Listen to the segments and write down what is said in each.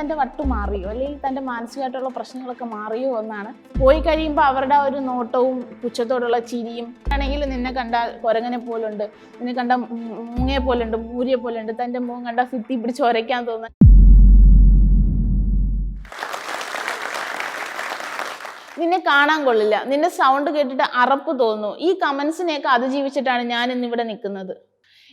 തന്റെ വട്ട് മാറിയോ? അല്ലെങ്കിൽ തന്റെ മാനസികമായിട്ടുള്ള പ്രശ്നങ്ങളൊക്കെ മാറിയോ എന്നാണ്. പോയി കഴിയുമ്പോൾ അവരുടെ ഒരു നോട്ടവും പുച്ഛത്തോടുള്ള ചിരിയും. ആണെങ്കിൽ നിന്നെ കണ്ടാൽ കുരങ്ങനെ പോലുണ്ട്. നിന്നെ കണ്ട മൂങ്ങയെ പോലുണ്ട് മൂരിയെ പോലുണ്ട്. തന്റെ മൂങ്ങ കണ്ട ഫിത്തി പിടിച്ച് ഒരയ്ക്കാൻ തോന്നുന്നു. നിന്നെ കാണാൻ കൊള്ളില്ല. നിന്റെ സൗണ്ട് കേട്ടിട്ട് അറപ്പ് തോന്നുന്നു. ഈ കമൻസിനെയൊക്കെ അതിജീവിച്ചിട്ടാണ് ഞാൻ ഇന്നിവിടെ നിൽക്കുന്നത്.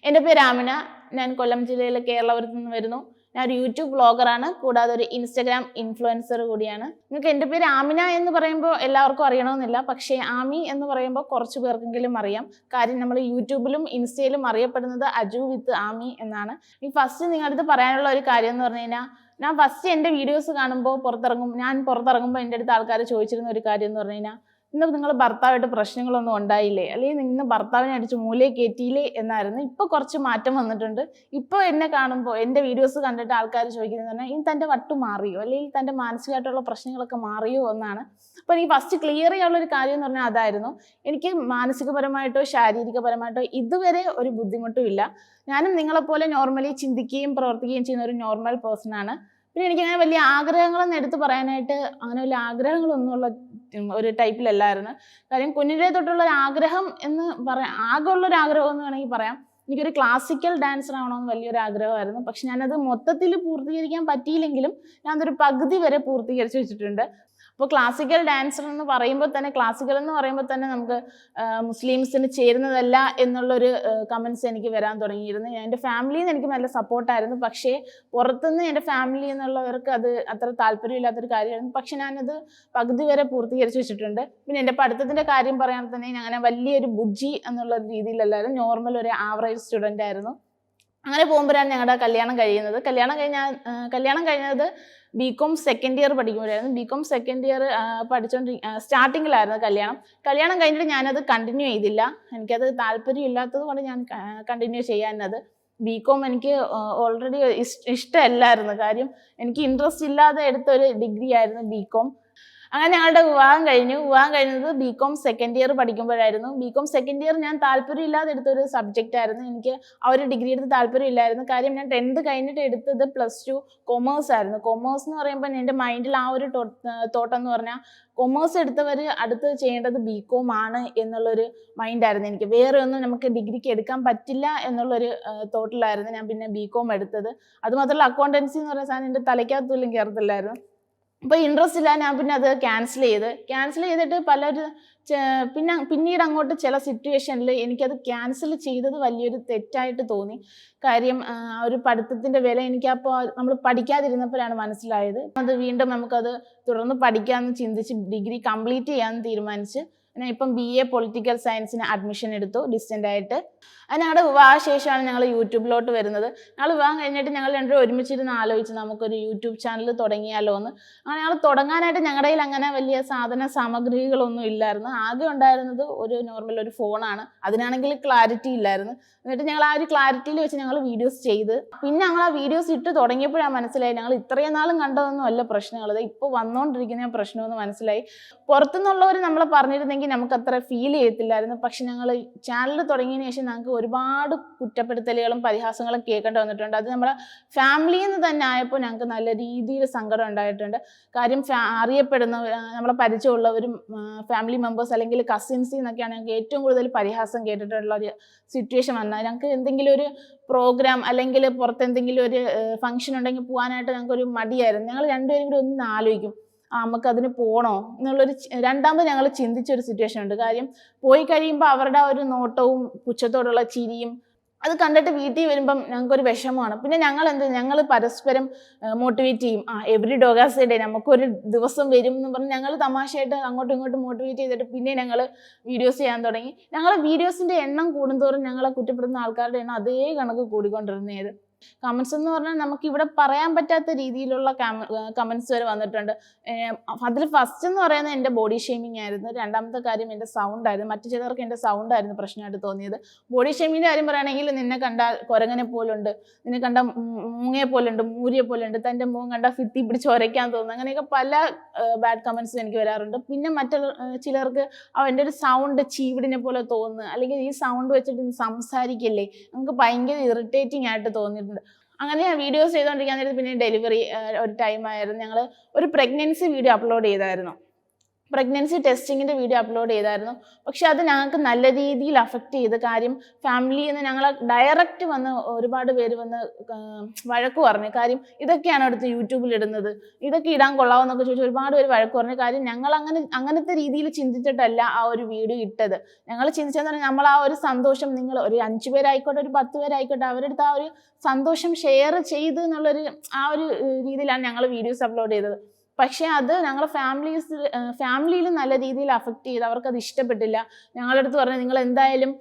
എന്റെ പേര് ആമിന. ഞാൻ കൊല്ലം ജില്ലയിലെ കേരളപുരത്ത് നിന്ന് വരുന്നു. ഞാൻ ഒരു യൂട്യൂബ് ബ്ലോഗറാണ് കൂടാതെ ഒരു ഇൻസ്റ്റഗ്രാം ഇൻഫ്ലുവൻസർ കൂടിയാണ്. നിങ്ങൾക്ക് എന്റെ പേര് ആമിന എന്ന് പറയുമ്പോൾ എല്ലാവർക്കും അറിയണമെന്നില്ല. പക്ഷേ ആമി എന്ന് പറയുമ്പോൾ കുറച്ച് പേർക്കെങ്കിലും അറിയാം. കാര്യം നമ്മൾ യൂട്യൂബിലും ഇൻസ്റ്റയിലും അറിയപ്പെടുന്നത് അജു വിത്ത് ആമി എന്നാണ്. ഈ ഫസ്റ്റ് നിങ്ങളുടെ അടുത്ത് പറയാനുള്ള ഒരു കാര്യം എന്ന് പറഞ്ഞു കഴിഞ്ഞാൽ ഞാൻ ഫസ്റ്റ് എന്റെ വീഡിയോസ് കാണുമ്പോൾ പുറത്തിറങ്ങും ഞാൻ പുറത്തിറങ്ങുമ്പോൾ എന്റെ അടുത്ത് ആൾക്കാർ ചോദിച്ചിരുന്ന ഒരു കാര്യം എന്ന് പറഞ്ഞു കഴിഞ്ഞാൽ ഇന്ന് നിങ്ങൾ ഭർത്താവായിട്ട് പ്രശ്നങ്ങളൊന്നും ഉണ്ടായില്ലേ? അല്ലെങ്കിൽ ഇന്ന് ഭർത്താവിനെ അടിച്ച് മൂലയെ കയറ്റിയില്ലേ എന്നായിരുന്നു. ഇപ്പോൾ കുറച്ച് മാറ്റം വന്നിട്ടുണ്ട്. ഇപ്പോൾ എന്നെ കാണുമ്പോൾ എന്റെ വീഡിയോസ് കണ്ടിട്ട് ആൾക്കാർ ചോദിക്കുന്നത് പറഞ്ഞാൽ ഇനി തന്റെ വട്ടു മാറിയോ? അല്ലെങ്കിൽ തന്റെ മാനസികമായിട്ടുള്ള പ്രശ്നങ്ങളൊക്കെ മാറിയോ? എന്നാണ്. അപ്പോൾ എനിക്ക് ഫസ്റ്റ് ക്ലിയർ ചെയ്യാനുള്ള ഒരു കാര്യം എന്ന് പറഞ്ഞാൽ അതായിരുന്നു. എനിക്ക് മാനസികപരമായിട്ടോ ശാരീരികപരമായിട്ടോ ഇതുവരെ ഒരു ബുദ്ധിമുട്ടും ഇല്ല. ഞാനും നിങ്ങളെപ്പോലെ നോർമലി ചിന്തിക്കുകയും പ്രവർത്തിക്കുകയും ചെയ്യുന്ന ഒരു നോർമൽ പേഴ്സൺ ആണ്. പിന്നെ എനിക്ക് എനിക്കങ്ങനെ വലിയ ആഗ്രഹങ്ങളൊന്നും എടുത്തു പറയാനായിട്ട് അങ്ങനെ വലിയ ആഗ്രഹങ്ങളൊന്നുമുള്ള ഒരു ടൈപ്പിലല്ലായിരുന്നു. കാര്യം കുഞ്ഞിലേ തൊട്ടുള്ള ഒരു ആഗ്രഹം എന്ന് പറയാം ആകെ ഉള്ളൊരു ആഗ്രഹം എന്ന് വേണമെങ്കിൽ പറയാം. എനിക്കൊരു ക്ലാസിക്കൽ ഡാൻസർ ആവണമെന്ന് വലിയൊരു ആഗ്രഹമായിരുന്നു. പക്ഷെ ഞാനത് മൊത്തത്തിൽ പൂർത്തീകരിക്കാൻ പറ്റിയില്ലെങ്കിലും ഞാൻ ഒരു പകുതി വരെ പൂർത്തീകരിച്ച് വെച്ചിട്ടുണ്ട്. അപ്പോൾ ക്ലാസിക്കൽ ഡാൻസർ എന്ന് പറയുമ്പോൾ തന്നെ ക്ലാസിക്കൽ എന്ന് പറയുമ്പോൾ തന്നെ നമുക്ക് മുസ്ലിംസിന് ചേരുന്നതല്ല എന്നുള്ളൊരു കമൻസ് എനിക്ക് വരാൻ തുടങ്ങിയിരുന്നു. എന്റെ ഫാമിലിയിൽ നിന്ന് എനിക്ക് നല്ല സപ്പോർട്ടായിരുന്നു പക്ഷേ പുറത്തുനിന്ന് എന്റെ ഫാമിലി എന്നുള്ളവർക്ക് അത് അത്ര താല്പര്യമില്ലാത്തൊരു കാര്യമായിരുന്നു. പക്ഷെ ഞാനത് പകുതി വരെ പൂർത്തീകരിച്ച് വെച്ചിട്ടുണ്ട്. പിന്നെ എന്റെ പഠിത്തത്തിന്റെ കാര്യം പറയാൻ തന്നെ ഞാൻ അങ്ങനെ വലിയൊരു ബുജ്ജി എന്നുള്ള രീതിയിലല്ലായിരുന്നു. നോർമൽ ഒരു ആവറേജ് സ്റ്റുഡന്റ് ആയിരുന്നു. അങ്ങനെ പോകുമ്പോഴാണ് ഞങ്ങളുടെ കല്യാണം കഴിയുന്നത്. കല്യാണം കഴിഞ്ഞ കല്യാണം കഴിഞ്ഞത് ബി കോം സെക്കൻഡ് ഇയർ പഠിക്കുമ്പോഴായിരുന്നു ബി കോം സെക്കൻഡ് ഇയർ പഠിച്ചുകൊണ്ടി സ്റ്റാർട്ടിങ്ങിലായിരുന്നു കല്യാണം. കല്യാണം കഴിഞ്ഞിട്ട് ഞാനത് കണ്ടിന്യൂ ചെയ്തില്ല. എനിക്കത് താല്പര്യം ഇല്ലാത്തത് കൊണ്ട് ഞാൻ കണ്ടിന്യൂ ചെയ്യാനത് ബി കോം എനിക്ക് ഓൾറെഡി ഇഷ്ടമല്ലായിരുന്നു. കാര്യം എനിക്ക് ഇൻട്രസ്റ്റ് ഇല്ലാതെ എടുത്ത ഒരു ഡിഗ്രി ആയിരുന്നു ബി കോം അങ്ങനെ ഞങ്ങളുടെ വിവാഹം കഴിഞ്ഞു. വിവാഹം കഴിഞ്ഞത് ബി കോം സെക്കൻഡ് ഇയർ പഠിക്കുമ്പോഴായിരുന്നു. ബി കോം സെക്കൻഡ് ഇയർ ഞാൻ താല്പര്യമില്ലാതെ എടുത്തൊരു സബ്ജക്റ്റ് ആയിരുന്നു. എനിക്ക് ആ ഒരു ഡിഗ്രി എടുത്ത് താല്പര്യമില്ലായിരുന്നു കാര്യം ഞാൻ ടെൻത്ത് കഴിഞ്ഞിട്ട് എടുത്തത് പ്ലസ് ടു കൊമേഴ്സ് ആയിരുന്നു. കൊമേഴ്സ് എന്ന് പറയുമ്പോൾ എന്റെ മൈൻഡിൽ ആ ഒരു തോട്ടം എന്ന് പറഞ്ഞാൽ കൊമേഴ്സ് എടുത്തവർ അടുത്ത് ചെയ്യേണ്ടത് ബി കോം ആണ് എന്നുള്ളൊരു മൈൻഡായിരുന്നു എനിക്ക്. വേറെ ഒന്നും നമുക്ക് ഡിഗ്രിക്ക് എടുക്കാൻ പറ്റില്ല എന്നുള്ളൊരു തോട്ടിലായിരുന്നു ഞാൻ പിന്നെ ബി കോം എടുത്തത്. അതുമാത്രമല്ല അക്കൗണ്ടൻസി എന്ന് പറയുന്ന സാധനം എന്റെ തലയ്ക്കകത്ത് കയറത്തില്ലായിരുന്നു അപ്പോൾ ഇൻട്രസ്റ്റ് ഇല്ല ഞാൻ പിന്നെ അത് ക്യാൻസൽ ചെയ്ത്. ക്യാൻസൽ ചെയ്തിട്ട് പലരും പിന്നെ പിന്നീട് അങ്ങോട്ട് ചില സിറ്റുവേഷനിൽ എനിക്കത് ക്യാൻസൽ ചെയ്തത് വലിയൊരു തെറ്റായിട്ട് തോന്നി. കാര്യം ഒരു പഠിത്തത്തിന്റെ വില എനിക്കപ്പോൾ നമ്മൾ പഠിക്കാതിരുന്നപ്പോഴാണ് മനസ്സിലായത്. അത് വീണ്ടും നമുക്കത് തുടർന്ന് പഠിക്കാമെന്ന് ചിന്തിച്ച് ഡിഗ്രി കംപ്ലീറ്റ് ചെയ്യാമെന്ന് തീരുമാനിച്ച് ഞാൻ ഇപ്പം ബി എ പൊളിറ്റിക്കൽ സയൻസിന് അഡ്മിഷൻ എടുത്തു. ഡിസ്റ്റന്റ് ആയിട്ട്. അത് ഞങ്ങളുടെ വിവാഹശേഷമാണ് ഞങ്ങൾ യൂട്യൂബിലോട്ട് വരുന്നത്. ഞങ്ങൾ വിവാഹം കഴിഞ്ഞിട്ട് ഞങ്ങൾ രണ്ടുപേരും ഒരുമിച്ചിരുന്ന് ആലോചിച്ച് നമുക്കൊരു യൂട്യൂബ് ചാനൽ തുടങ്ങിയാലോ എന്ന്. അങ്ങനെ ഞങ്ങൾ തുടങ്ങാനായിട്ട് ഞങ്ങളുടെ കയ്യിൽ അങ്ങനെ വലിയ സാധന സാമഗ്രികളൊന്നും ഇല്ലായിരുന്നു. ആകെ ഉണ്ടായിരുന്നത് ഒരു നോർമൽ ഒരു ഫോണാണ്. അതിനാണെങ്കിൽ ക്ലാരിറ്റി ഇല്ലായിരുന്നു. എന്നിട്ട് ഞങ്ങൾ ആ ഒരു ക്ലാരിറ്റിയിൽ വെച്ച് ഞങ്ങൾ വീഡിയോസ് ചെയ്ത്. പിന്നെ ഞങ്ങൾ ആ വീഡിയോസ് ഇട്ട് തുടങ്ങിയപ്പോഴാണ് മനസ്സിലായി ഞങ്ങൾ ഇത്രയും നാളും കണ്ടതൊന്നും അല്ല പ്രശ്നങ്ങൾ. ഇപ്പോൾ വന്നുകൊണ്ടിരിക്കുന്ന പ്രശ്നമെന്ന് മനസ്സിലായി. പുറത്തുനിന്നുള്ളവർ നമ്മളെ പറഞ്ഞിരുന്നെങ്കിൽ നമുക്ക് അത്ര ഫീൽ ചെയ്യത്തില്ലായിരുന്നു. പക്ഷെ ഞങ്ങൾ ചാനൽ തുടങ്ങിയതിന് ശേഷം ഞങ്ങൾക്ക് ഒരുപാട് കുറ്റപ്പെടുത്തലുകളും പരിഹാസങ്ങളും കേൾക്കേണ്ടി വന്നിട്ടുണ്ട്. അത് നമ്മളെ ഫാമിലിയിൽ നിന്ന് തന്നെ ആയപ്പോൾ ഞങ്ങൾക്ക് നല്ല രീതിയിൽ സങ്കടം ഉണ്ടായിട്ടുണ്ട്. കാര്യം അറിയപ്പെടുന്ന നമ്മളെ പരിചയമുള്ളവരും ഫാമിലി മെമ്പേഴ്സ് അല്ലെങ്കിൽ കസിൻസിൽ നിന്നൊക്കെയാണ് ഞങ്ങൾക്ക് ഏറ്റവും കൂടുതൽ പരിഹാസം കേട്ടിട്ടുള്ള ഒരു സിറ്റുവേഷൻ വന്നത്. ഞങ്ങൾക്ക് എന്തെങ്കിലും ഒരു പ്രോഗ്രാം അല്ലെങ്കിൽ പുറത്ത് എന്തെങ്കിലും ഒരു ഫംഗ്ഷൻ ഉണ്ടെങ്കിൽ പോകാനായിട്ട് ഞങ്ങൾക്ക് ഒരു മടിയായിരുന്നു. ഞങ്ങൾ രണ്ടുപേരും കൂടി ഒന്ന് ആലോചിക്കും. ആ നമുക്ക് അതിന് പോകണോ എന്നുള്ളൊരു രണ്ടാമത് ഞങ്ങൾ ചിന്തിച്ചൊരു സിറ്റുവേഷൻ ഉണ്ട്. കാര്യം പോയി കഴിയുമ്പോൾ അവരുടെ ആ ഒരു നോട്ടവും പുച്ഛത്തോടുള്ള ചിരിയും അത് കണ്ടിട്ട് വീട്ടിൽ വരുമ്പം ഞങ്ങൾക്കൊരു വിഷമമാണ്. പിന്നെ ഞങ്ങൾ എന്ത് ഞങ്ങൾ പരസ്പരം മോട്ടിവേറ്റ് ചെയ്യും. ആ എവറി ഡോഗാസ് ഡേ നമുക്കൊരു ദിവസം വരും എന്ന് പറഞ്ഞ് ഞങ്ങൾ തമാശയായിട്ട് അങ്ങോട്ടും ഇങ്ങോട്ടും മോട്ടിവേറ്റ് ചെയ്തിട്ട് പിന്നെ ഞങ്ങൾ വീഡിയോസ് ചെയ്യാൻ തുടങ്ങി. ഞങ്ങൾ വീഡിയോസിന്റെ എണ്ണം കൂടുന്തോറും ഞങ്ങളെ കുറ്റപ്പെടുന്ന ആൾക്കാരുടെ എണ്ണം അതേ കണക്ക് കൂടിക്കൊണ്ടിരുന്നത്. കമൻസ് എന്ന് പറഞ്ഞാൽ നമുക്ക് ഇവിടെ പറയാൻ പറ്റാത്ത രീതിയിലുള്ള കമൻസ് വരെ വന്നിട്ടുണ്ട്. അതിൽ ഫസ്റ്റ് എന്ന് പറയുന്നത് എന്റെ ബോഡി ഷേമിംഗ് ആയിരുന്നു. രണ്ടാമത്തെ കാര്യം എന്റെ സൗണ്ട് ആയിരുന്നു. മറ്റു ചിലർക്ക് എന്റെ സൗണ്ട് ആയിരുന്നു പ്രശ്നമായിട്ട് തോന്നിയത്. ബോഡി ഷേമിങ്ങിന്റെ കാര്യം പറയുകയാണെങ്കിൽ നിന്നെ കണ്ടാൽ കുരങ്ങനെ പോലുണ്ട്. നിന്നെ കണ്ട മൂങ്ങയെ പോലുണ്ട് മൂരിയെ പോലുണ്ട്. തന്റെ മൂങ്ങ കണ്ട ഫിത്തി പിടിച്ച് ഒരയ്ക്കാൻ തോന്നുന്നു. അങ്ങനെയൊക്കെ പല ബാഡ് കമൻസും എനിക്ക് വരാറുണ്ട്. പിന്നെ മറ്റു ചിലർക്ക് അവന്റെ ഒരു സൗണ്ട് ചീവിടിനെ പോലെ തോന്നുന്നു. അല്ലെങ്കിൽ ഈ സൗണ്ട് വെച്ചിട്ട് സംസാരിക്കില്ലേ? നമുക്ക് ഭയങ്കര ഇറിറ്റേറ്റിംഗ് ആയിട്ട് തോന്നിയിട്ടുണ്ട്. അങ്ങനെ ഞാൻ വീഡിയോസ് ചെയ്തുകൊണ്ടിരിക്കാൻ നേരത്ത് പിന്നെ ഡെലിവറി ഒരു ടൈം ആയിരുന്നു. ഞങ്ങൾ ഒരു പ്രഗ്നൻസി വീഡിയോ അപ്ലോഡ് ചെയ്തായിരുന്നു. പ്രഗ്നൻസി ടെസ്റ്റിങ്ങിന്റെ വീഡിയോ അപ്ലോഡ് ചെയ്തായിരുന്നു. പക്ഷെ അത് ഞങ്ങൾക്ക് നല്ല രീതിയിൽ അഫക്റ്റ് ചെയ്ത് കാര്യം ഫാമിലിയിൽ നിന്ന് ഞങ്ങൾ ഡയറക്റ്റ് വന്ന് ഒരുപാട് പേര് വന്ന് വഴക്ക് പറഞ്ഞു. കാര്യം ഇതൊക്കെയാണ് അടുത്ത് യൂട്യൂബിൽ ഇടുന്നത്. ഇതൊക്കെ ഇടാൻ കൊള്ളാമെന്നൊക്കെ ചോദിച്ചു ഒരുപാട് പേര് വഴക്ക് പറഞ്ഞു. കാര്യം ഞങ്ങൾ അങ്ങനെ അങ്ങനത്തെ രീതിയിൽ ചിന്തിച്ചിട്ടല്ല ആ ഒരു വീഡിയോ ഇട്ടത്. ഞങ്ങൾ ചിന്തിച്ചതെന്ന് പറഞ്ഞാൽ നമ്മൾ ആ ഒരു സന്തോഷം നിങ്ങൾ ഒരു അഞ്ച് പേരായിക്കോട്ടെ ഒരു പത്ത് പേരായിക്കോട്ടെ അവരുടെ അടുത്ത് ആ ഒരു സന്തോഷം ഷെയർ ചെയ്ത് എന്നുള്ളൊരു ആ ഒരു രീതിയിലാണ് ഞങ്ങൾ വീഡിയോസ് അപ്ലോഡ് ചെയ്തത്. പക്ഷേ അത് ഞങ്ങളുടെ ഫാമിലീസ് ഫാമിലിയിൽ നല്ല രീതിയിൽ അഫക്റ്റ് ചെയ്ത് അവർക്ക് അത് ഇഷ്ടപ്പെട്ടില്ല. ഞങ്ങളുടെ അടുത്ത് പറഞ്ഞു നിങ്ങൾ എന്തായാലും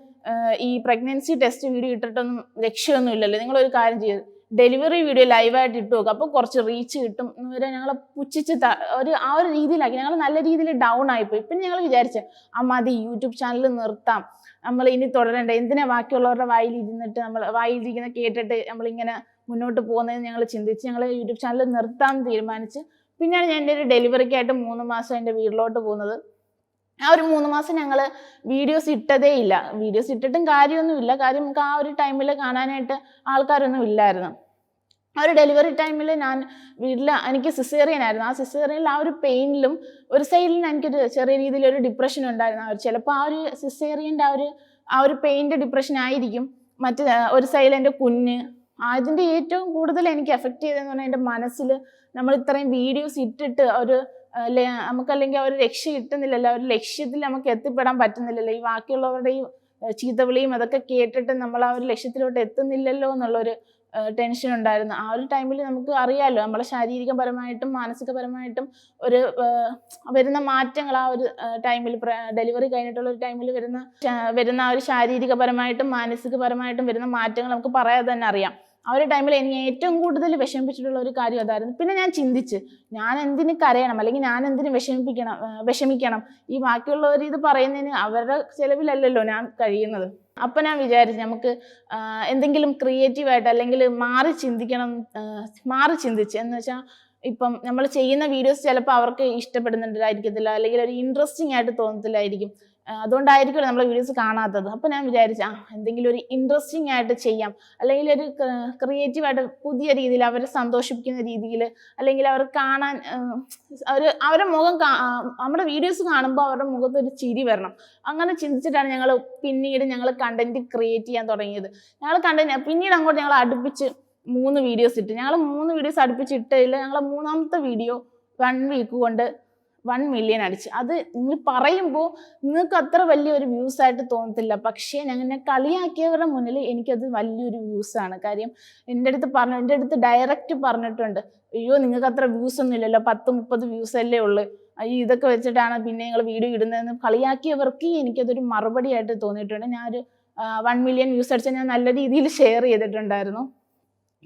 ഈ പ്രഗ്നൻസി ടെസ്റ്റ് വീഡിയോ ഇട്ടിട്ടൊന്നും രക്ഷയൊന്നും ഇല്ലല്ലോ. നിങ്ങളൊരു കാര്യം ചെയ്ത് ഡെലിവറി വീഡിയോ ലൈവായിട്ട് ഇട്ട് നോക്കുക അപ്പോൾ കുറച്ച് റീച്ച് കിട്ടും. എന്ന് വരെ ഞങ്ങളെ പുച്ഛിച്ച് ഒരു ആ ഒരു രീതിയിലാക്കി. ഞങ്ങൾ നല്ല രീതിയിൽ ഡൗൺ ആയിപ്പോയി. പിന്നെ ഞങ്ങൾ വിചാരിച്ച ആ മതി യൂട്യൂബ് ചാനൽ നിർത്താം. നമ്മൾ ഇനി തുടരണ്ട. എന്തിനാ ബാക്കിയുള്ളവരുടെ വായിൽ ഇരുന്നിട്ട് നമ്മൾ വായിലിരിക്കുന്ന കേട്ടിട്ട് നമ്മളിങ്ങനെ മുന്നോട്ട് പോകുന്നതെന്ന് ഞങ്ങൾ ചിന്തിച്ച് ഞങ്ങൾ യൂട്യൂബ് ചാനൽ നിർത്താൻ തീരുമാനിച്ച് പിന്നെയാണ് ഞാൻ എന്റെ ഒരു ഡെലിവറിക്കായിട്ട് മൂന്ന് മാസം എന്റെ വീട്ടിലോട്ട് പോകുന്നത്. ആ ഒരു മൂന്ന് മാസം ഞങ്ങൾ വീഡിയോസ് ഇട്ടതേ ഇല്ല. വീഡിയോസ് ഇട്ടിട്ടും കാര്യമൊന്നുമില്ല കാര്യം നമുക്ക് ആ ഒരു ടൈമിൽ കാണാനായിട്ട് ആൾക്കാരൊന്നും ഇല്ലായിരുന്നു. ആ ഒരു ഡെലിവറി ടൈമിൽ ഞാൻ വീട്ടിൽ എനിക്ക് സിസേറിയൻ ആയിരുന്നു. ആ സിസേറിയനിൽ ആ ഒരു പെയിനിലും ഒരു സൈഡിൽ എനിക്കൊരു ചെറിയ രീതിയിൽ ഒരു ഡിപ്രഷൻ ഉണ്ടായിരുന്നു. ആ ഒരു ചിലപ്പോൾ ആ ഒരു സിസേറിയന്റെ ആ ഒരു ആ ഒരു പെയിന്റെ ഡിപ്രഷൻ ആയിരിക്കും. മറ്റ് ഒരു സൈഡിൽ എന്റെ കുഞ്ഞ് അതിന്റെ ഏറ്റവും കൂടുതൽ എനിക്ക് എഫക്റ്റ് ചെയ്തതെന്ന് പറഞ്ഞാൽ എന്റെ മനസ്സിൽ നമ്മൾ ഇത്രയും വീഡിയോസ് ഇട്ടിട്ട് ഒരു നമുക്കല്ലെങ്കിൽ ആ ഒരു രക്ഷ കിട്ടുന്നില്ലല്ലോ ഒരു ലക്ഷ്യത്തിൽ നമുക്ക് എത്തിപ്പെടാൻ പറ്റുന്നില്ലല്ലോ. ഈ ബാക്കിയുള്ളവരുടെ ഈ ചീത്തവിളിയും അതൊക്കെ കേട്ടിട്ട് നമ്മൾ ആ ഒരു ലക്ഷ്യത്തിലോട്ട് എത്തുന്നില്ലല്ലോ എന്നുള്ളൊരു ടെൻഷൻ ഉണ്ടായിരുന്നു. ആ ഒരു ടൈമിൽ നമുക്ക് അറിയാമല്ലോ നമ്മളെ ശാരീരികപരമായിട്ടും മാനസികപരമായിട്ടും ഒരു വരുന്ന മാറ്റങ്ങൾ ആ ഒരു ടൈമിൽ ഡെലിവറി കഴിഞ്ഞിട്ടുള്ള ഒരു ടൈമിൽ വരുന്ന വരുന്ന ആ ഒരു ശാരീരികപരമായിട്ടും മാനസികപരമായിട്ടും വരുന്ന മാറ്റങ്ങൾ നമുക്ക് പറയാതെ തന്നെ അറിയാം. ആ ഒരു ടൈമിൽ എനിക്ക് ഏറ്റവും കൂടുതൽ വിഷമിപ്പിച്ചിട്ടുള്ള ഒരു കാര്യം അതായിരുന്നു. പിന്നെ ഞാൻ ചിന്തിച്ച് ഞാൻ എന്തിന് കരയണം? അല്ലെങ്കിൽ ഞാൻ എന്തിന് വിഷമിപ്പിക്കണം വിഷമിക്കണം? ഈ ബാക്കിയുള്ളവർ ഇത് പറയുന്നതിന് അവരുടെ ചിലവിലല്ലല്ലോ ഞാൻ കഴിയുന്നത്. അപ്പൊ ഞാൻ വിചാരിച്ചു നമുക്ക് എന്തെങ്കിലും ക്രിയേറ്റീവായിട്ട് അല്ലെങ്കിൽ മാറി ചിന്തിക്കണം മാറി ചിന്തിച്ച്. എന്ന് വെച്ചാൽ ഇപ്പം നമ്മൾ ചെയ്യുന്ന വീഡിയോസ് ചിലപ്പോൾ അവർക്ക് ഇഷ്ടപ്പെടുന്നുണ്ടായിരിക്കത്തില്ല അല്ലെങ്കിൽ ഒരു ഇൻട്രസ്റ്റിംഗ് ആയിട്ട് തോന്നത്തില്ലായിരിക്കും. അതുകൊണ്ടായിരിക്കും നമ്മളെ വീഡിയോസ് കാണാത്തത്. അപ്പോൾ ഞാൻ വിചാരിച്ചു ആ എന്തെങ്കിലും ഒരു ഇൻട്രസ്റ്റിംഗ് ആയിട്ട് ചെയ്യാം. അല്ലെങ്കിൽ ഒരു ക്രിയേറ്റീവ് ആയിട്ട് പുതിയ രീതിയിൽ അവരെ സന്തോഷിപ്പിക്കുന്ന രീതിയിൽ അല്ലെങ്കിൽ അവർ കാണാൻ അവർ അവരുടെ മുഖം നമ്മുടെ വീഡിയോസ് കാണുമ്പോൾ അവരുടെ മുഖത്ത് ഒരു ചിരി വരണം. അങ്ങനെ ചിന്തിച്ചിട്ടാണ് ഞങ്ങൾ പിന്നീട് ഞങ്ങൾ കണ്ടന്റ് ക്രിയേറ്റ് ചെയ്യാൻ തുടങ്ങിയത്. ഞങ്ങൾ കണ്ടന്റ് പിന്നീട് അങ്ങോട്ട് ഞങ്ങൾ അടുപ്പിച്ച് മൂന്ന് വീഡിയോസ് ഇട്ട്. ഞങ്ങൾ മൂന്ന് വീഡിയോസ് അടുപ്പിച്ച് ഇട്ടതിൽ ഞങ്ങൾ മൂന്നാമത്തെ വീഡിയോ വൺ വീക്ക് കൊണ്ട് വൺ മില്യൺ അടിച്ച്. അത് നിങ്ങൾ പറയുമ്പോൾ നിങ്ങൾക്ക് അത്ര വലിയൊരു വ്യൂസ് ആയിട്ട് തോന്നത്തില്ല. പക്ഷേ ഞങ്ങനെ കളിയാക്കിയവരുടെ മുന്നിൽ എനിക്കത് വലിയൊരു വ്യൂസ് ആണ്. കാര്യം എന്റെ അടുത്ത് പറഞ്ഞു എന്റെ അടുത്ത് ഡയറക്റ്റ് പറഞ്ഞിട്ടുണ്ട് അയ്യോ നിങ്ങൾക്ക് അത്ര വ്യൂസ് ഒന്നും ഇല്ലല്ലോ പത്ത് മുപ്പത് വ്യൂസ് അല്ലേ ഉള്ളു. അയ്യോ ഇതൊക്കെ വെച്ചിട്ടാണ് പിന്നെ ഞങ്ങൾ വീഡിയോ ഇടുന്നതെന്ന് കളിയാക്കിയവർക്ക് എനിക്കതൊരു മറുപടിയായിട്ട് തോന്നിയിട്ടുണ്ട്. ഞാനൊരു വൺ മില്യൺ വ്യൂസ് അടിച്ചാൽ ഞാൻ നല്ല രീതിയിൽ ഷെയർ ചെയ്തിട്ടുണ്ടായിരുന്നു.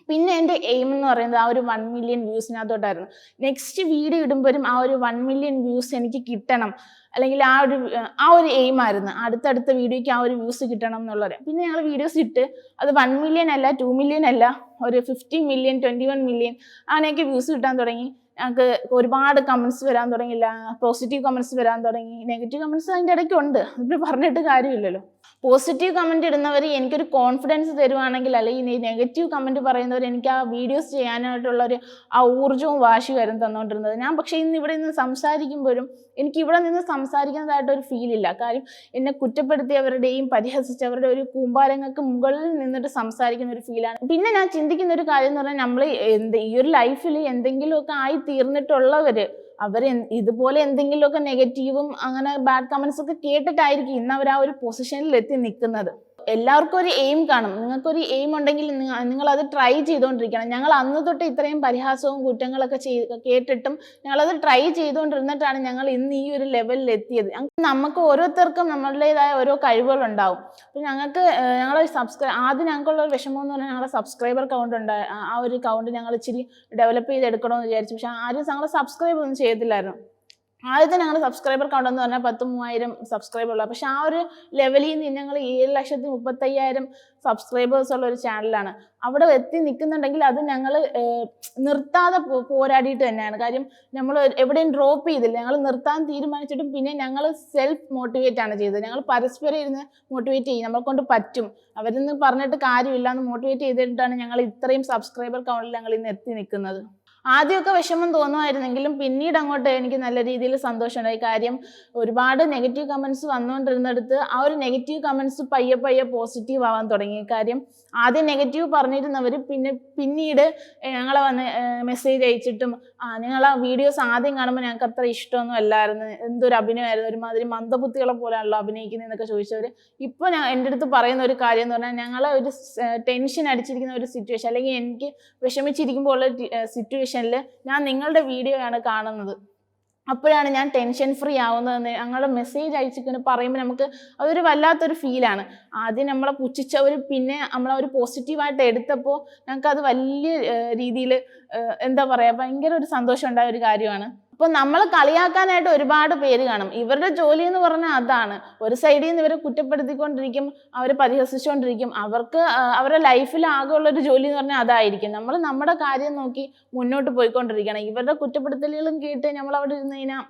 പിന്നെ എന്റെ എയിം എന്ന് പറയുന്നത് ആ ഒരു വൺ മില്യൺ വ്യൂസിനകത്തോട്ടായിരുന്നു നെക്സ്റ്റ് വീഡിയോ ഇടുമ്പോഴും ആ ഒരു വൺ മില്യൺ വ്യൂസ് എനിക്ക് കിട്ടണം. അല്ലെങ്കിൽ ആ ഒരു ആ ഒരു എയിം ആയിരുന്നു. അടുത്തടുത്ത വീഡിയോയ്ക്ക് ആ ഒരു വ്യൂസ് കിട്ടണം എന്നുള്ളത്. പിന്നെ ഞങ്ങൾ വീഡിയോസ് ഇട്ട് അത് വൺ മില്യൺ അല്ല ടു മില്യൺ അല്ല ഒരു fifty million twenty one million അങ്ങനെയൊക്കെ വ്യൂസ് കിട്ടാൻ തുടങ്ങി. ഞങ്ങൾക്ക് ഒരുപാട് കമൻസ് വരാൻ തുടങ്ങിയില്ല. പോസിറ്റീവ് കമൻസ് വരാൻ തുടങ്ങി. നെഗറ്റീവ് കമൻസ് അതിന്റെ ഇടയ്ക്ക് ഉണ്ട്. അതിന് പറഞ്ഞിട്ട് കാര്യമില്ലല്ലോ. പോസിറ്റീവ് കമന്റ് ഇടുന്നവർ എനിക്കൊരു കോൺഫിഡൻസ് തരുവാണെങ്കിൽ അല്ലെങ്കിൽ ഈ നെഗറ്റീവ് കമന്റ് പറയുന്നവർ എനിക്ക് ആ വീഡിയോസ് ചെയ്യാനായിട്ടുള്ള ഒരു ആ ഊർജവും വാശിയും തന്നുകൊണ്ടിരുന്നത് ഞാൻ പക്ഷേ ഇന്ന് ഇവിടെ നിന്ന് സംസാരിക്കുമ്പോഴും എനിക്ക് ഇവിടെ നിന്ന് സംസാരിക്കുന്നതായിട്ട് ഒരു ഫീൽ ഇല്ല. കാര്യം എന്നെ കുറ്റപ്പെടുത്തിയവരുടെയും പരിഹസിച്ചവരുടെ ഒരു കൂമ്പാരങ്ങൾക്ക് മുകളിൽ നിന്നിട്ട് സംസാരിക്കുന്ന ഒരു ഫീലാണ് പിന്നെ ഞാൻ ചിന്തിക്കുന്ന ഒരു കാര്യം എന്ന് പറഞ്ഞാൽ നമ്മൾ എന്ത് ഈ ഒരു ലൈഫിൽ എന്തെങ്കിലുമൊക്കെ ആയി തീർന്നിട്ടുള്ളവര് അവർ ഇതുപോലെ എന്തെങ്കിലുമൊക്കെ നെഗറ്റീവും അങ്ങനെ ബാഡ് കമന്റ്സ് ഒക്കെ കേട്ടിട്ടായിരിക്കും ഇന്ന് അവർ ആ ഒരു പൊസിഷനിൽ എത്തി നിൽക്കുന്നത്. എല്ലാവർക്കും ഒരു എയിം കാണും. നിങ്ങൾക്കൊരു എയിം ഉണ്ടെങ്കിൽ നിങ്ങൾ അത് ട്രൈ ചെയ്തുകൊണ്ടിരിക്കണം ഞങ്ങൾ അന്ന് തൊട്ട് ഇത്രയും പരിഹാസവും കുറ്റങ്ങളൊക്കെ ചെയ്ത് കേട്ടിട്ടും ഞങ്ങളത് ട്രൈ ചെയ്തുകൊണ്ടിരുന്നിട്ടാണ് ഞങ്ങൾ ഇന്ന് ഈ ഒരു ലെവലിൽ എത്തിയത്. നമുക്ക് ഓരോരുത്തർക്കും നമ്മളുടേതായ ഓരോ കഴിവുകളുണ്ടാവും അപ്പം ഞങ്ങൾക്ക് ഞങ്ങൾ സബ്സ്ക്രൈ ആദ്യം ഞങ്ങൾക്കുള്ള ഒരു വിഷമം എന്ന് പറഞ്ഞാൽ ഞങ്ങളുടെ സബ്സ്ക്രൈബർ കൗണ്ട് ഉണ്ട് ആ ഒരു കൗണ്ട് ഞങ്ങൾ ഇച്ചിരി ഡെവലപ്പ് ചെയ്തെടുക്കണമെന്ന് വിചാരിച്ചു. പക്ഷെ ആരും ഞങ്ങൾ സബ്സ്ക്രൈബ് ഒന്നും ചെയ്യത്തില്ലായിരുന്നു ആദ്യത്തെ ഞങ്ങളുടെ സബ്സ്ക്രൈബർ കൗണ്ട് എന്ന് പറഞ്ഞാൽ പത്ത് മൂവായിരം സബ്സ്ക്രൈബർ ഉള്ള. പക്ഷെ ആ ഒരു ലെവലിൽ നിന്ന് ഞങ്ങൾ ഏഴ് ലക്ഷത്തി മുപ്പത്തയ്യായിരം സബ്സ്ക്രൈബേഴ്സ് ഉള്ള ഒരു ചാനലാണ് അവിടെ എത്തി നിൽക്കുന്നുണ്ടെങ്കിൽ അത് ഞങ്ങൾ നിർത്താതെ പോരാടിയിട്ട് തന്നെയാണ്. കാര്യം നമ്മൾ എവിടെയും ഡ്രോപ്പ് ചെയ്തില്ല. ഞങ്ങൾ നിർത്താൻ തീരുമാനിച്ചിട്ടും പിന്നെ ഞങ്ങൾ സെൽഫ് മോട്ടിവേറ്റ് ആണ് ചെയ്തത്. ഞങ്ങൾ പരസ്പരം ഇരുന്ന് മോട്ടിവേറ്റ് ചെയ്യും. നമ്മളെ കൊണ്ട് പറ്റും. അവരിന്ന് പറഞ്ഞിട്ട് കാര്യമില്ല എന്ന് മോട്ടിവേറ്റ് ചെയ്തിട്ടാണ് ഞങ്ങൾ ഇത്രയും സബ്സ്ക്രൈബർ കൗണ്ടിൽ ഞങ്ങൾ ഇന്ന് എത്തി നിൽക്കുന്നത് ആദ്യമൊക്കെ വിഷമം തോന്നുമായിരുന്നെങ്കിലും പിന്നീട് അങ്ങോട്ട് എനിക്ക് നല്ല രീതിയിൽ സന്തോഷമുണ്ടായി കാര്യം ഒരുപാട് നെഗറ്റീവ് കമൻസ് വന്നുകൊണ്ടിരുന്നിടത്ത് ആ ഒരു നെഗറ്റീവ് കമൻസ് പയ്യെ പയ്യെ പോസിറ്റീവ് ആവാൻ തുടങ്ങി. കാര്യം ആദ്യം നെഗറ്റീവ് പറഞ്ഞിരുന്നവർ പിന്നെ പിന്നീട് ഞങ്ങളെ വന്ന് മെസ്സേജ് അയച്ചിട്ടും ആ നിങ്ങൾ ആ വീഡിയോസ് ആദ്യം കാണുമ്പോൾ ഞങ്ങൾക്ക് അത്ര ഇഷ്ടമൊന്നും അല്ലായിരുന്നു. എന്തൊരു അഭിനയമായിരുന്നു. ഒരുമാതിരി മന്ദബുദ്ധികളെ പോലെയാണല്ലോ അഭിനയിക്കുന്നതെന്നൊക്കെ ചോദിച്ചവർ ഇപ്പോൾ ഞാൻ എന്റെ അടുത്ത് പറയുന്ന ഒരു കാര്യം എന്ന് പറഞ്ഞാൽ ഞങ്ങളെ ഒരു ടെൻഷൻ അടിച്ചിരിക്കുന്ന ഒരു സിറ്റുവേഷൻ അല്ലെങ്കിൽ എനിക്ക് വിഷമിച്ചിരിക്കുമ്പോൾ ഉള്ള സിറ്റുവേഷനിൽ ഞാൻ നിങ്ങളുടെ വീഡിയോയാണ് കാണുന്നത്. അപ്പോഴാണ് ഞാൻ ടെൻഷൻ ഫ്രീ ആവുന്നത് ഞങ്ങളുടെ മെസ്സേജ് അയച്ചിട്ട് പറയുമ്പോൾ നമുക്ക് അതൊരു വല്ലാത്തൊരു ഫീലാണ് ആദ്യം നമ്മളെ പുച്ഛിച്ചവർ പിന്നെ നമ്മളെ ഒരു പോസിറ്റീവായിട്ട് എടുത്തപ്പോൾ ഞങ്ങൾക്ക് അത് വലിയ രീതിയിൽ എന്താ പറയുക ഭയങ്കര ഒരു സന്തോഷം ഉണ്ടായ ഒരു കാര്യമാണ്. അപ്പോൾ നമ്മൾ കളിയാക്കാനായിട്ട് ഒരുപാട് പേര് കാണും. ഇവരുടെ ജോലി എന്ന് പറഞ്ഞാൽ അതാണ്. ഒരു സൈഡിൽ നിന്ന് ഇവരെ കുറ്റപ്പെടുത്തിക്കൊണ്ടിരിക്കും അവർ പരിഹസിച്ചുകൊണ്ടിരിക്കും. അവർക്ക് അവരുടെ ലൈഫിൽ ആകെ ഉള്ളൊരു ജോലി എന്ന് പറഞ്ഞാൽ അതായിരിക്കും. നമ്മൾ നമ്മുടെ കാര്യം നോക്കി മുന്നോട്ട് പോയിക്കൊണ്ടിരിക്കണം. ഇവരുടെ കുറ്റപ്പെടുത്തലുകളും കേട്ട് നമ്മൾ അവിടെ ഇരുന്ന് കഴിഞ്ഞാൽ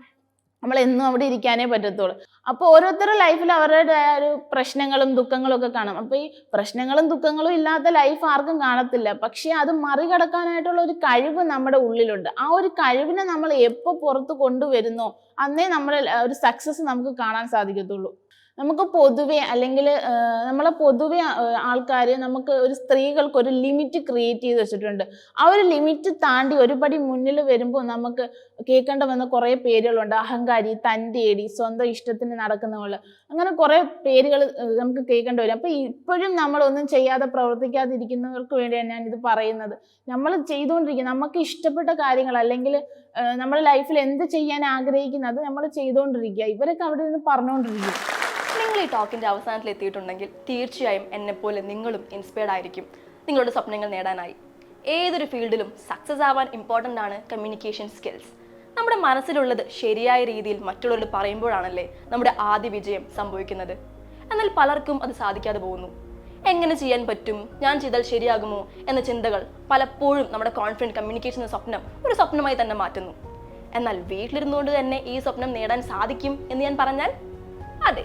നമ്മൾ എന്നും അവിടെ ഇരിക്കാനേ പറ്റത്തുള്ളൂ. അപ്പോൾ ഓരോരുത്തരുടെ ലൈഫിൽ അവരുടെ ഒരു പ്രശ്നങ്ങളും ദുഃഖങ്ങളും ഒക്കെ കാണും. അപ്പോൾ ഈ പ്രശ്നങ്ങളും ദുഃഖങ്ങളും ഇല്ലാത്ത ലൈഫ് ആർക്കും കാണത്തില്ല. പക്ഷേ അത് മറികടക്കാനായിട്ടുള്ള ഒരു കഴിവ് നമ്മുടെ ഉള്ളിലുണ്ട്. ആ ഒരു കഴിവിനെ നമ്മൾ എപ്പോൾ പുറത്ത് കൊണ്ടുവരുന്നോ അന്നേ നമ്മുടെ ഒരു സക്സസ് നമുക്ക് കാണാൻ സാധിക്കത്തുള്ളൂ. നമുക്ക് പൊതുവെ അല്ലെങ്കിൽ നമ്മളെ പൊതുവെ ആൾക്കാർ നമുക്ക് ഒരു സ്ത്രീകൾക്ക് ഒരു ലിമിറ്റ് ക്രിയേറ്റ് ചെയ്ത് വെച്ചിട്ടുണ്ട്. ആ ഒരു ലിമിറ്റ് താണ്ടി ഒരുപടി മുന്നിൽ വരുമ്പോൾ നമുക്ക് കേൾക്കേണ്ട വന്ന കുറേ പേരുകളുണ്ട്. അഹങ്കാരി തന്റെടി സ്വന്തം ഇഷ്ടത്തിന് നടക്കുന്നവൾ. അങ്ങനെ കുറേ പേരുകൾ നമുക്ക് കേൾക്കേണ്ടി വരും. അപ്പോൾ ഇപ്പോഴും നമ്മളൊന്നും ചെയ്യാതെ പ്രവർത്തിക്കാതിരിക്കുന്നവർക്ക് വേണ്ടിയാണ് ഞാൻ ഇത് പറയുന്നത്. നമ്മൾ ചെയ്തുകൊണ്ടിരിക്കുക നമുക്ക് ഇഷ്ടപ്പെട്ട കാര്യങ്ങൾ അല്ലെങ്കിൽ നമ്മുടെ ലൈഫിൽ എന്ത് ചെയ്യാൻ ആഗ്രഹിക്കുന്നത് നമ്മൾ ചെയ്തുകൊണ്ടിരിക്കുക. ഇവരൊക്കെ അവിടെ നിന്ന് പറഞ്ഞുകൊണ്ടിരിക്കുക നിങ്ങൾ ഈ ടോക്കിന്റെ അവസാനത്തിൽ എത്തിയിട്ടുണ്ടെങ്കിൽ തീർച്ചയായും എന്നെപ്പോലെ നിങ്ങളും ഇൻസ്പയർഡ് ആയിരിക്കും. നിങ്ങളുടെ സ്വപ്നങ്ങൾ നേടാനായി. ഏതൊരു ഫീൽഡിലും സക്സസ് ആവാൻ ഇമ്പോർട്ടന്റ് ആണ് കമ്മ്യൂണിക്കേഷൻ സ്കിൽസ് നമ്മുടെ മനസ്സിലുള്ളത് ശരിയായ രീതിയിൽ മറ്റുള്ളവരോട് പറയുമ്പോഴാണല്ലേ നമ്മുടെ ആദ്യ വിജയം സംഭവിക്കുന്നത്. എന്നാൽ പലർക്കും അത് സാധിക്കാതെ പോകുന്നു. എങ്ങനെ ചെയ്യാൻ പറ്റും? ഞാൻ ചെയ്താൽ ശരിയാകുമോ? എന്ന ചിന്തകൾ പലപ്പോഴും നമ്മുടെ കോൺഫിഡന്റ് കമ്മ്യൂണിക്കേഷൻ എന്ന സ്വപ്നം ഒരു സ്വപ്നമായി തന്നെ മാറ്റുന്നു. എന്നാൽ വീട്ടിലിരുന്നുകൊണ്ട് തന്നെ ഈ സ്വപ്നം നേടാൻ സാധിക്കും എന്ന് ഞാൻ പറഞ്ഞാൽ അതെ.